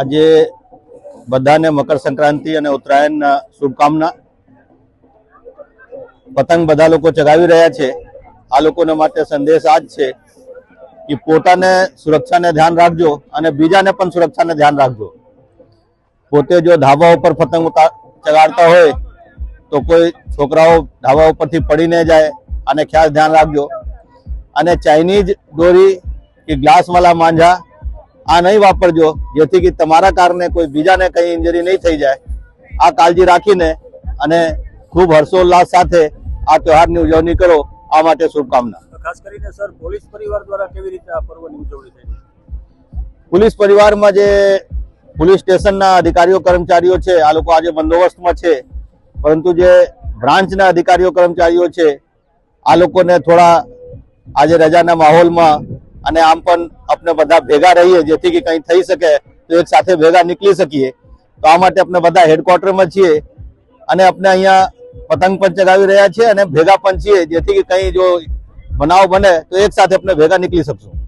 આજે બધાને મકર સંક્રાંતિ અને ઉત્તરાયણના શુભકામના. પતંગ બધા લોકો ચગાવી રહ્યા છે. આ લોકોને માટે સંદેશ આ જ છે કે પોતાને સુરક્ષાને ધ્યાન રાખજો અને બીજાને પણ સુરક્ષાને ધ્યાન રાખજો. પોતે જો ધાબા ઉપર પતંગ ચગાડતા હોય તો કોઈ છોકરાઓ ધાબા ઉપરથી પડી ન જાય અને ખાસ ધ્યાન રાખજો. અને ચાઇનીઝ દોરી કે ગ્લાસ વાળા માંજા આ નહીં વાપરજો જેથી કે તમારા કારણે કોઈ બીજાને કંઈ ઇન્જરી નહીં થઈ જાય. આ કાળજી રાખીને અને ખૂબ હર્ષોલ્લાસ સાથે આ તહેવારની ઉજવણી કરો. આ માટે શુભકામના. ખાસ કરીને સર પોલીસ પરિવાર દ્વારા કેવી રીતે આ પર્વની ઉજવણી થઈ પોલીસ પરિવારમાં જે પોલીસ સ્ટેશનના અધિકારીઓ કર્મચારીઓ છે આ લોકો આજે બંદોબસ્તમાં છે. પરંતુ જે બ્રાન્ચના અધિકારીઓ કર્મચારીઓ છે આ લોકોને થોડા આજે રજાના માહોલમાં અને આમ પણ આપણે બધા ભેગા રહીએ, જેથી કે કંઈ થઈ શકે તો એક સાથે ભેગા નીકળી શકીએ. તો આ માટે આપણે બધા હેડક્વાર્ટરમાં છીએ અને આપણે અહીંયા પતંગ પણ ચગાવી રહ્યા છીએ અને ભેગા પણ છીએ, જેથી કે કંઈ જો બનાવ બને તો એક સાથે આપણે ભેગા નીકળી શકશું.